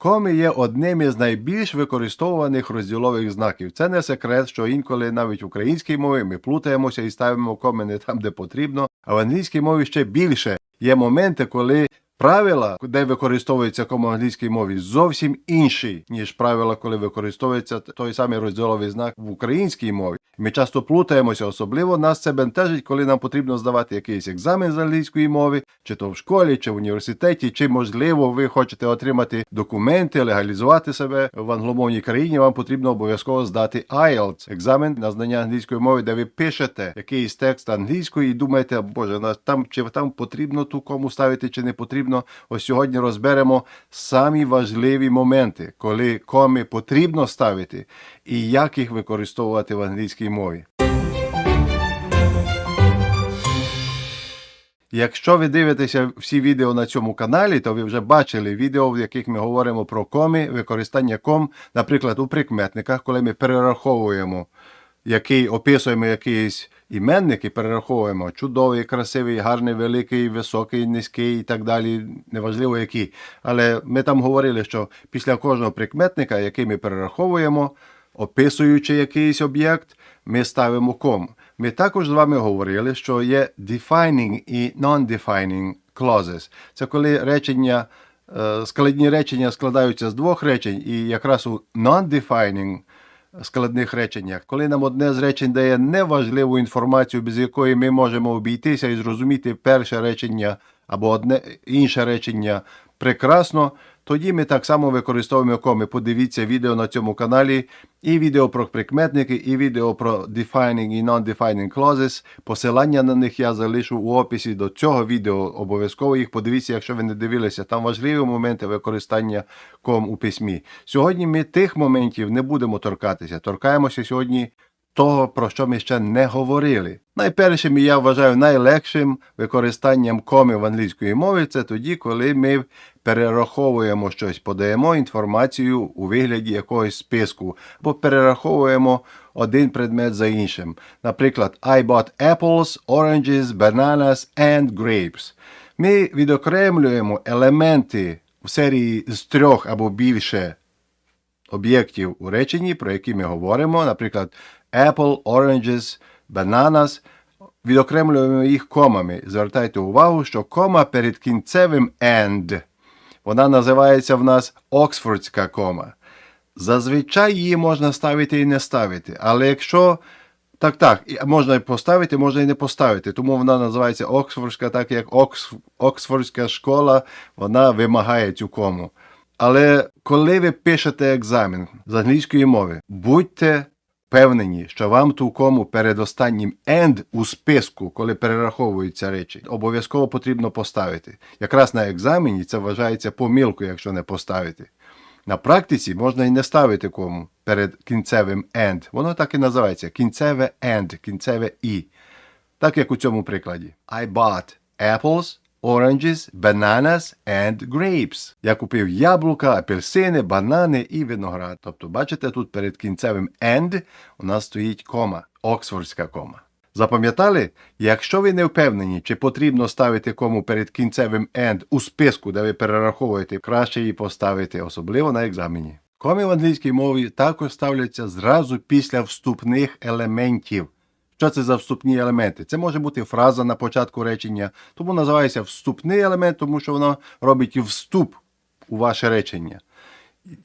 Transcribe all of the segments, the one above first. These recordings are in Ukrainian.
Коми є одним із найбільш використовуваних розділових знаків. Це не секрет, що інколи навіть в українській мові ми плутаємося і ставимо коми не там, де потрібно, а в англійській мові ще більше. Є моменти, коли правила, де використовується кома в англійській мові, зовсім інші, ніж правила, коли використовується той самий розділовий знак в українській мові. Ми часто плутаємося, особливо нас це бентежить, коли нам потрібно здавати якийсь екзамен з англійської мови, чи то в школі, чи в університеті, чи можливо ви хочете отримати документи, легалізувати себе в англомовній країні. Вам потрібно обов'язково здати IELTS, екзамен на знання англійської мови, де ви пишете якийсь текст англійською і думаєте, боже, там чи там потрібно ту кому ставити, чи не потрібно. Ось сьогодні розберемо самі важливі моменти, коли коми потрібно ставити і як їх використовувати в англійській мові. Якщо ви дивитеся всі відео на цьому каналі, то ви вже бачили відео, в яких ми говоримо про коми, використання ком, наприклад, у прикметниках, коли ми перераховуємо, який описуємо якийсь іменник і перераховуємо чудовий, красивий, гарний, великий, високий, низький і так далі, неважливо який. Але ми там говорили, що після кожного прикметника, який ми перераховуємо, описуючи якийсь об'єкт, ми ставимо ком. Ми також з вами говорили, що є defining і non-defining clauses. Це коли речення, е, складні речення складаються з двох речень, і якраз у non-defining складних реченнях, коли нам одне з речень дає неважливу інформацію, без якої ми можемо обійтися і зрозуміти перше речення або одне інше речення прекрасно, тоді ми так само використовуємо коми. Подивіться відео на цьому каналі, і відео про прикметники, і відео про defining і non-defining clauses. Посилання на них я залишу у описі до цього відео. Обов'язково їх подивіться, якщо ви не дивилися. Там важливі моменти використання ком у письмі. Сьогодні ми тих моментів не будемо торкатися. Торкаємося сьогодні того, про що ми ще не говорили. Найпершим я вважаю найлегшим використанням коми в англійської мові це тоді, коли ми перераховуємо щось, подаємо інформацію у вигляді якогось списку, або перераховуємо один предмет за іншим. Наприклад, I bought apples, oranges, bananas and grapes. Ми відокремлюємо елементи в серії з трьох або більше об'єктів у реченні, про які ми говоримо, наприклад, apple, oranges, bananas, відокремлюємо їх комами. Звертайте увагу, що кома перед кінцевим and, вона називається в нас Оксфордська кома. Зазвичай її можна ставити і не ставити, але якщо так, так, можна і поставити, можна і не поставити. Тому вона називається Оксфордська, так як Окс... Оксфордська школа, вона вимагає цю кому. Але коли ви пишете екзамен з англійської мови, будьте впевнені, що вам ту кому перед останнім end у списку, коли перераховуються речі, обов'язково потрібно поставити. Якраз на екзамені це вважається помилкою, якщо не поставити. На практиці можна і не ставити кому перед кінцевим end. Воно так і називається кінцеве end, кінцеве і. Так як у цьому прикладі. I bought apples, oranges, bananas and grapes. Я купив яблука, апельсини, банани і виноград. Тобто, бачите, тут перед кінцевим end у нас стоїть кома, оксфордська кома. Запам'ятали? Якщо ви не впевнені, чи потрібно ставити кому перед кінцевим end у списку, де ви перераховуєте, краще її поставити, особливо на екзамені. Коми в англійській мові також ставляться зразу після вступних елементів. Що це за вступні елементи? Це може бути фраза на початку речення, тому називається вступний елемент, тому що воно робить вступ у ваше речення.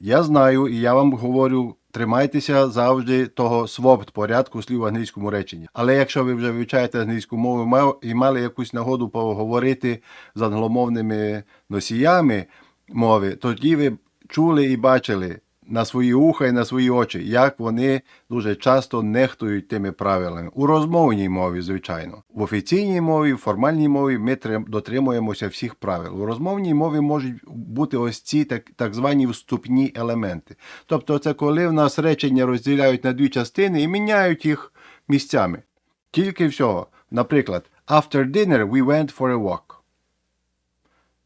Я знаю, і я вам говорю, тримайтеся завжди того свобд порядку слів в англійському реченні. Але якщо ви вже вивчаєте англійську мову і мали якусь нагоду поговорити з англомовними носіями мови, тоді ви чули і бачили на свої уха і на свої очі, як вони дуже часто нехтують тими правилами. У розмовній мові, звичайно. В офіційній мові, в формальній мові ми дотримуємося всіх правил. У розмовній мові можуть бути ось ці так, так звані вступні елементи. Тобто, це коли в нас речення розділяють на дві частини і міняють їх місцями. Тільки всього. Наприклад, after dinner we went for a walk.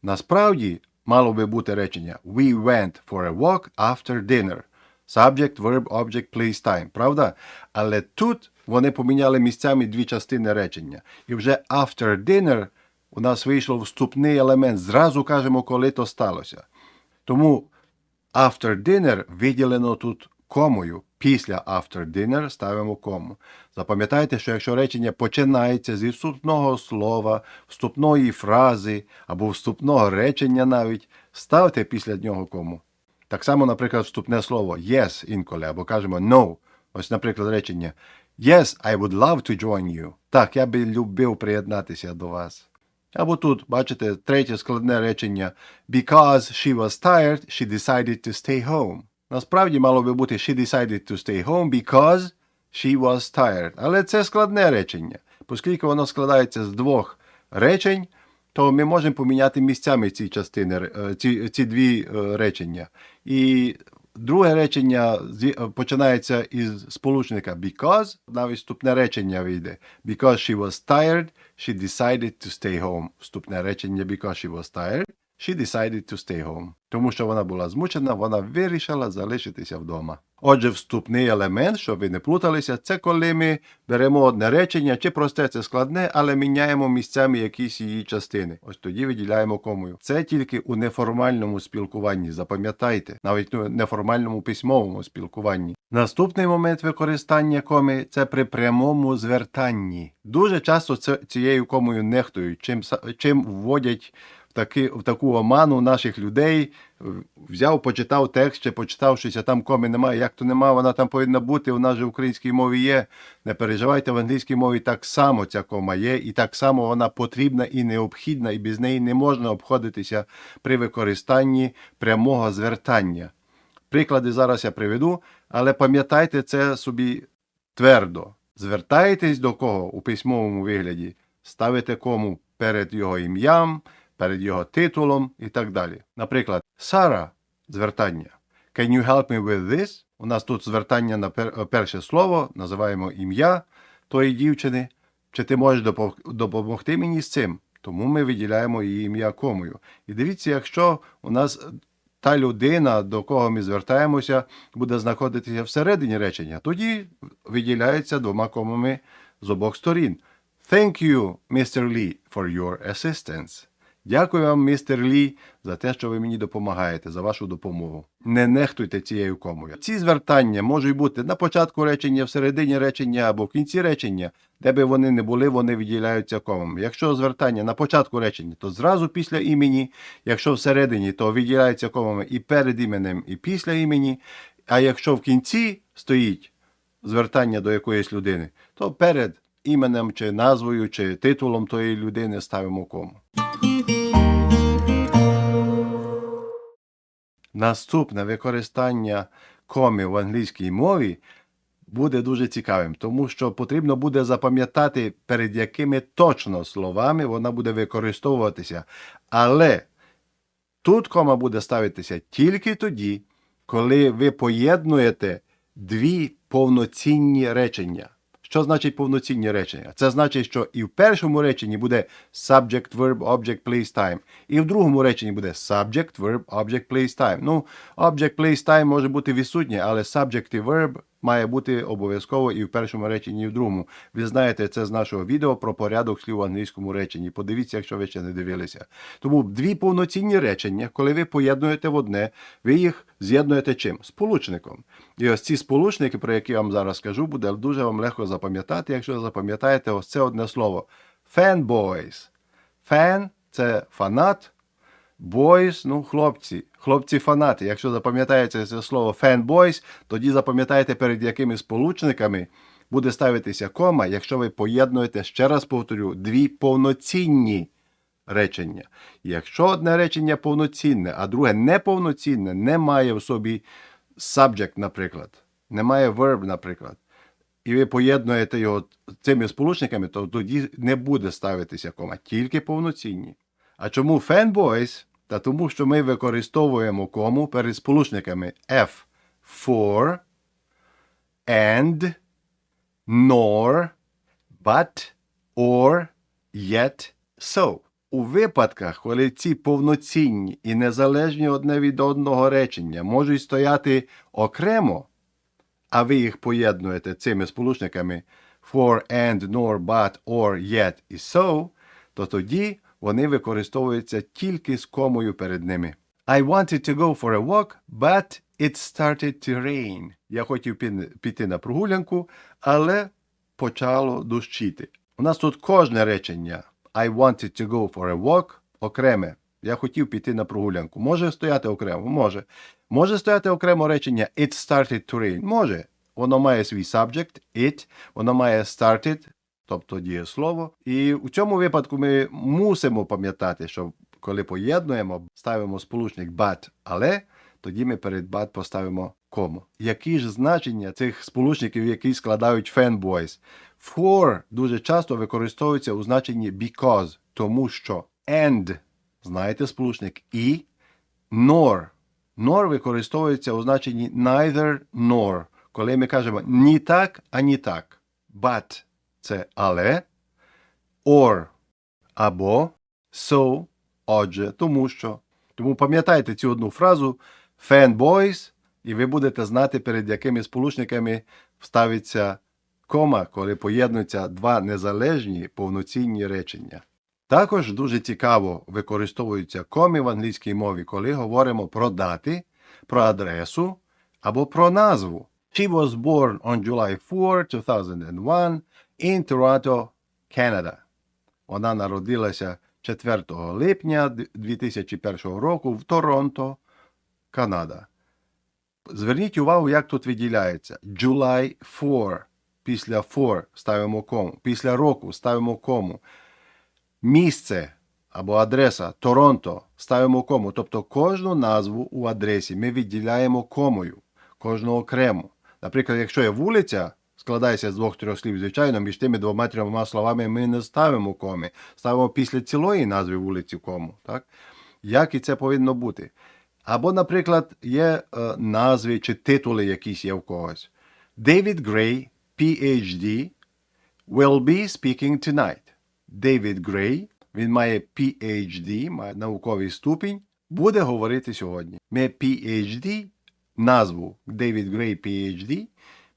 Насправді мало би бути речення We went for a walk after dinner. Subject, verb, object, place, time. Правда? Але тут вони поміняли місцями дві частини речення. І вже after dinner у нас вийшло вступний елемент. Зразу кажемо, коли то сталося. Тому After dinner виділено тут комою. Після after dinner ставимо кому. Запам'ятайте, що якщо речення починається зі вступного слова, вступної фрази або вступного речення навіть, ставте після нього кому. Так само, наприклад, вступне слово yes інколи, або кажемо no. Ось, наприклад, речення Yes, I would love to join you. Так, я би любив приєднатися до вас. Або тут, бачите, третє складне речення Because she was tired, she decided to stay home. Насправді мало би бути she decided to stay home because she was tired. Але це складне речення. Оскільки воно складається з двох речень, то ми можемо поміняти місцями ці частини, е, ці, ці дві е, речення. І друге речення е, починається із сполучника because, навіть вступне речення вийде. Because she was tired, she decided to stay home. Вступне речення because she was tired, she decided to stay home. Тому що вона була змучена, вона вирішила залишитися вдома. Отже, вступний елемент, щоб ви не плуталися, це коли ми беремо одне речення, чи просте це складне, але міняємо місцями якісь її частини. Ось тоді виділяємо комою. Це тільки у неформальному спілкуванні. Запам'ятайте, навіть у неформальному письмовому спілкуванні. Наступний момент використання коми це при прямому звертанні. Дуже часто це, цією комою нехтують, чим, чим вводять таки, в таку оману наших людей. Взяв, почитав текст, чи почитав щось, а там коми немає. Як то немає, вона там повинна бути. У нас же в українській мові є. Не переживайте, в англійській мові так само ця кома є, і так само вона потрібна і необхідна, і без неї не можна обходитися при використанні прямого звертання. Приклади зараз я приведу, але пам'ятайте це собі твердо. Звертаєтесь до кого у письмовому вигляді, ставите кому перед його ім'ям, перед його титулом і так далі. Наприклад, Сара звертання. Can you help me with this? У нас тут звертання на пер- перше слово, називаємо ім'я тої дівчини. Чи ти можеш допомогти мені з цим? Тому ми виділяємо її ім'я комою. І дивіться, якщо у нас та людина, до кого ми звертаємося, буде знаходитися всередині речення, тоді виділяється двома комами з обох сторін. Thank you, Mr. Lee, for your assistance. Дякую вам, містер Лі, за те, що ви мені допомагаєте, за вашу допомогу. Не нехтуйте цією комою. Ці звертання можуть бути на початку речення, всередині речення або в кінці речення, де би вони не були, вони виділяються комами. Якщо звертання на початку речення, то зразу після імені. Якщо всередині, то виділяються комами і перед іменем, і після імені. А якщо в кінці стоїть звертання до якоїсь людини, то перед іменем чи назвою, чи титулом тої людини ставимо кому. Наступне використання коми в англійській мові буде дуже цікавим, тому що потрібно буде запам'ятати, перед якими точно словами вона буде використовуватися. Але тут кома буде ставитися тільки тоді, коли ви поєднуєте дві повноцінні речення. Що значить повноцінні речення? Це значить, що і в першому реченні буде subject, verb, object, place, time. І в другому реченні буде subject, verb, object, place, time. Ну, object, place, time може бути відсутнє, але subject і verb має бути обов'язково і в першому реченні, і в другому. Ви знаєте це з нашого відео про порядок слів в англійському реченні. Подивіться, якщо ви ще не дивилися. Тому дві повноцінні речення, коли ви поєднуєте в одне, ви їх з'єднуєте чим? Сполучником. І ось ці сполучники, про які я вам зараз скажу, буде дуже вам легко запам'ятати, якщо запам'ятаєте ось це одне слово. Fanboys. Fan – це фанат, Boys, ну, хлопці, хлопці-фанати. Якщо запам'ятаєте це слово fanboys, тоді запам'ятайте, перед якими сполучниками буде ставитися кома, якщо ви поєднуєте, ще раз повторю, дві повноцінні речення. Якщо одне речення повноцінне, а друге неповноцінне, не має в собі subject, наприклад, немає verb, наприклад, і ви поєднуєте його цими сполучниками, то тоді не буде ставитися кома, тільки повноцінні. А чому fanboys? Та тому, що ми використовуємо кому перед сполучниками F for, and, nor, but, or, yet, so. У випадках, коли ці повноцінні і незалежні одне від одного речення можуть стояти окремо, а ви їх поєднуєте цими сполучниками for, and, nor, but, or, yet і so, то тоді вони використовуються тільки з комою перед ними. I wanted to go for a walk, but it started to rain. Я хотів піти на прогулянку, але почало дощити. У нас тут кожне речення I wanted to go for a walk окреме. Я хотів піти на прогулянку. Може стояти окремо? Може. Може стояти окремо речення It started to rain? Може. Воно має свій subject, it, воно має started, тобто дієслово. І у цьому випадку ми мусимо пам'ятати, що коли поєднуємо, ставимо сполучник but, але тоді ми перед but поставимо кому. Які ж значення цих сполучників, які складають fanboys? For дуже часто використовується у значенні because, тому що. And, знаєте сполучник і, nor. Nor використовується у значенні neither nor, коли ми кажемо ні так, ані так. But це але, or або so, отже, тому що. Тому пам'ятайте цю одну фразу fanboys, і ви будете знати, перед якими сполучниками вставиться кома, коли поєднуються два незалежні повноцінні речення. Також дуже цікаво використовуються коми в англійській мові, коли говоримо про дати, про адресу або про назву. She was born on July 4, 2001 in Toronto, Canada. Вона народилася 4 липня 2001 року в Торонто, Канада. Зверніть увагу, як тут виділяється. July 4. Після 4 ставимо кому. Після року ставимо кому. Місце або адреса Торонто ставимо кому. Тобто кожну назву у адресі ми відділяємо комою, кожну окремо. Наприклад, якщо є вулиця, складається з двох-трьох слів, звичайно, між тими двома трьома словами ми не ставимо коми. Ставимо після цілої назви вулиці кому. Так? Як і це повинно бути? Або, наприклад, є е, назви чи титули якісь є в когось. David Gray, PhD, will be speaking tonight. David Gray, він має PhD, має науковий ступінь, буде говорити сьогодні. Ми PhD, назву David Gray PhD,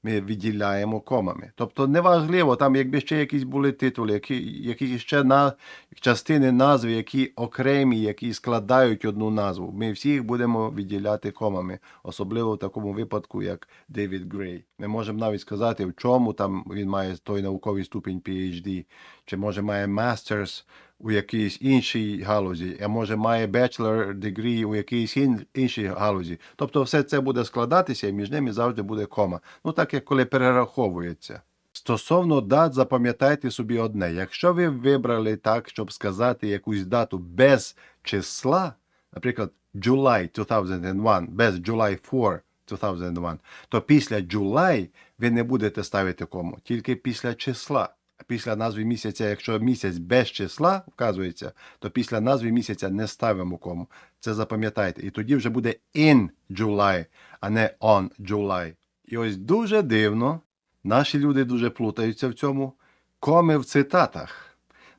ми відділяємо комами. Тобто неважливо, там якби ще якісь були титули, які, якісь ще на, частини назви, які окремі, які складають одну назву. Ми всі їх будемо відділяти комами, особливо в такому випадку, як Девід Грей. Ми можемо навіть сказати, в чому там він має той науковий ступінь PhD, чи може має Masters у якійсь іншій галузі, а може має bachelor degree у якійсь ін- іншій галузі. Тобто все це буде складатися і між ними завжди буде кома. Ну так як коли перераховується. Стосовно дат, запам'ятайте собі одне: якщо ви вибрали так, щоб сказати якусь дату без числа, наприклад, July 2001, без July 4 2001, то після July ви не будете ставити кому, тільки після числа. Після назви місяця, якщо місяць без числа вказується, то після назви місяця не ставимо кому. Це запам'ятайте. І тоді вже буде in July, а не on July. І ось дуже дивно, наші люди дуже плутаються в цьому. Коми в цитатах.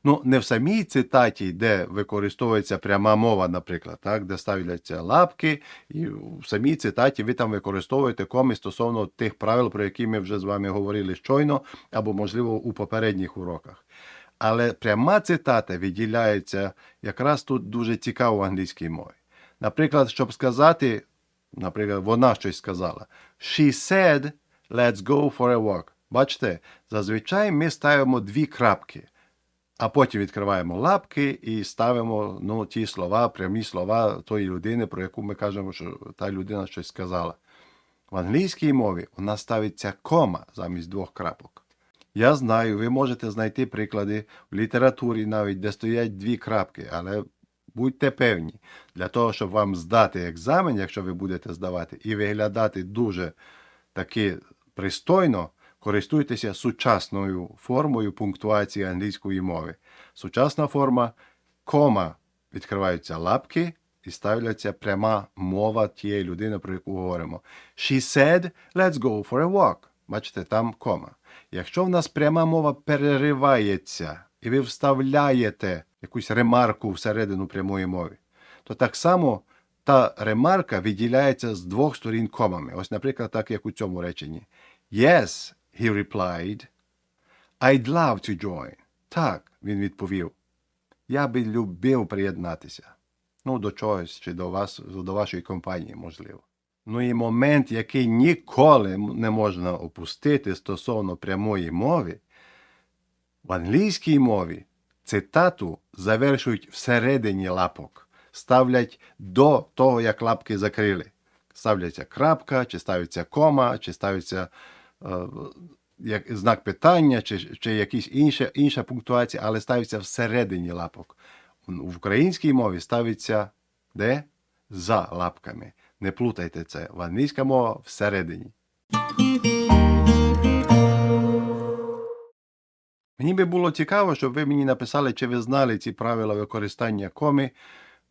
Ну, не в самій цитаті, де використовується пряма мова, наприклад, так, де ставляться лапки, і в самій цитаті ви там використовуєте коми стосовно тих правил, про які ми вже з вами говорили щойно, або, можливо, у попередніх уроках. Але пряма цитата відділяється якраз тут дуже цікаво в англійській мові. Наприклад, щоб сказати, наприклад, вона щось сказала. She said, let's go for a walk. Бачите, зазвичай ми ставимо дві крапки, а потім відкриваємо лапки і ставимо ну, ті слова, прямі слова тої людини, про яку ми кажемо, що та людина щось сказала. В англійській мові у нас ставиться кома замість двох крапок. Я знаю, ви можете знайти приклади в літературі навіть, де стоять дві крапки, але будьте певні, для того, щоб вам здати екзамен, якщо ви будете здавати, і виглядати дуже таки пристойно, користуйтеся сучасною формою пунктуації англійської мови. Сучасна форма кома відкриваються лапки і ставляться пряма мова тієї людини, про яку говоримо. She said, let's go for a walk. Бачите, там кома. Якщо в нас пряма мова переривається, і ви вставляєте якусь ремарку всередину прямої мови, то так само та ремарка відділяється з двох сторін комами. Ось, наприклад, так як у цьому реченні. Yes, he replied. I'd love to join. Так, він відповів. Я би любив приєднатися. Ну, до чогось, чи до вас, до вашої компанії, можливо. Ну і момент, який ніколи не можна опустити стосовно прямої мови, в англійській мові цитату завершують всередині лапок, ставлять до того, як лапки закрили. Ставляться крапка, чи ставиться кома, чи ставиться як, знак питання, чи, чи якась інша, інша пунктуація, але ставиться всередині лапок. В українській мові ставиться де? За лапками. Не плутайте це. В англійська мова всередині. Мені би було цікаво, щоб ви мені написали, чи ви знали ці правила використання коми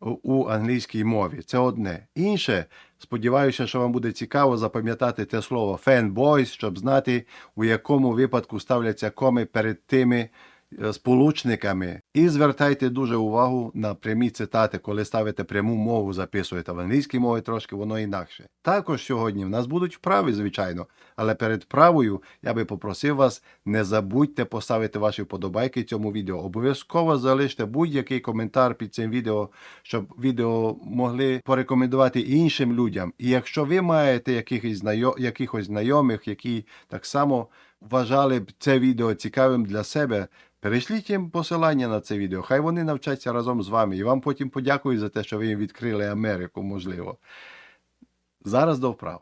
у- англійській мові. Це одне. Інше, сподіваюся, що вам буде цікаво запам'ятати те слово fanboys, щоб знати, у якому випадку ставляться коми перед тими сполучниками. І звертайте дуже увагу на прямі цитати, коли ставите пряму мову, записуєте в англійській мові трошки воно інакше. Також сьогодні в нас будуть вправи, звичайно, але перед вправою я би попросив вас, не забудьте поставити ваші вподобайки цьому відео. Обов'язково залиште будь-який коментар під цим відео, щоб відео могли порекомендувати іншим людям. І якщо ви маєте якихось, якихось знайомих, які так само вважали б це відео цікавим для себе, перешліть їм посилання на це відео. Хай вони навчаться разом з вами. І вам потім подякую за те, що ви їм відкрили Америку, можливо. Зараз до вправ.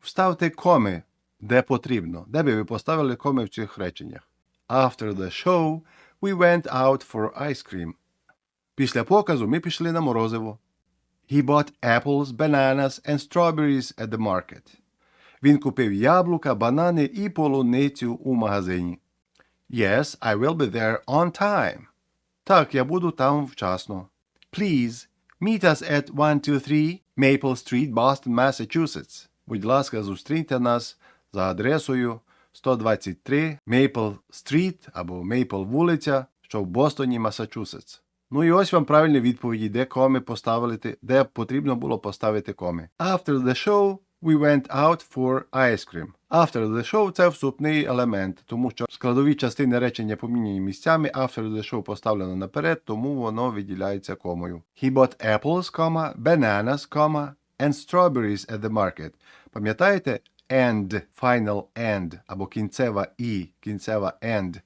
Вставте коми, де потрібно. Де би ви поставили коми в цих реченнях? After the show, we went out for ice cream. Після показу ми пішли на морозиво. He bought apples, bananas and strawberries at the market. Він купив яблука, банани і полуницю у магазині. Yes, I will be there on time. Так, я буду там вчасно. Please, meet us at 123 Maple Street, Boston, Massachusetts. Будь ласка, зустріньте нас за адресою 123 Maple Street або Maple вулиця, що в Бостоні, Масачусетс. Ну і ось вам правильні відповіді, де коми поставити, де потрібно було поставити коми. After the show, we went out for ice cream. After the show – це вступний елемент, тому що складові частини речення поміняні місцями, after the show поставлено наперед, тому воно виділяється комою. He bought apples, bananas, and strawberries at the market. Пам'ятаєте? And, final and, або кінцева і, кінцева and,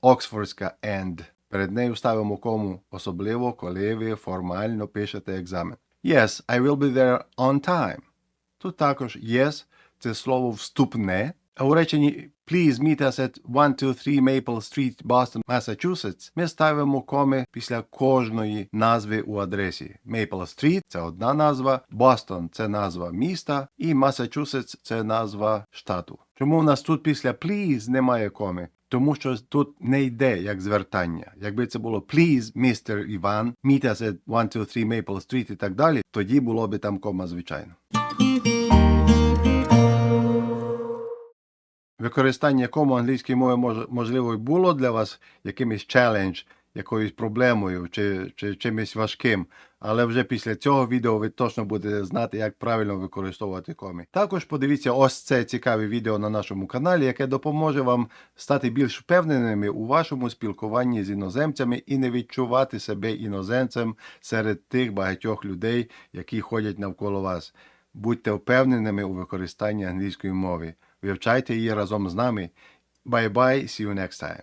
оксфордська and. Перед нею ставимо кому, особливо, коли ви формально пишете екзамен. Yes, I will be there on time. Тут також yes – це слово вступне. А у реченні Please meet us at 123 Maple Street, Boston, Massachusetts ми ставимо коми після кожної назви у адресі. Maple Street – це одна назва, Boston – це назва міста, і Massachusetts – це назва штату. Чому у нас тут після please немає коми? Тому що тут не йде як звертання. Якби це було please, Mr. Іван, meet us at 123 Maple Street і так далі, тоді було би там кома, звичайно. Використання кому англійської мови може, можливо і було для вас якимось челендж, якоюсь проблемою чи, чи чимось важким, але вже після цього відео ви точно будете знати, як правильно використовувати комі. Також подивіться ось це цікаве відео на нашому каналі, яке допоможе вам стати більш впевненими у вашому спілкуванні з іноземцями і не відчувати себе іноземцем серед тих багатьох людей, які ходять навколо вас. Будьте впевненими у використанні англійської мови. Вивчайте її разом з нами. Bye-bye, see you next time.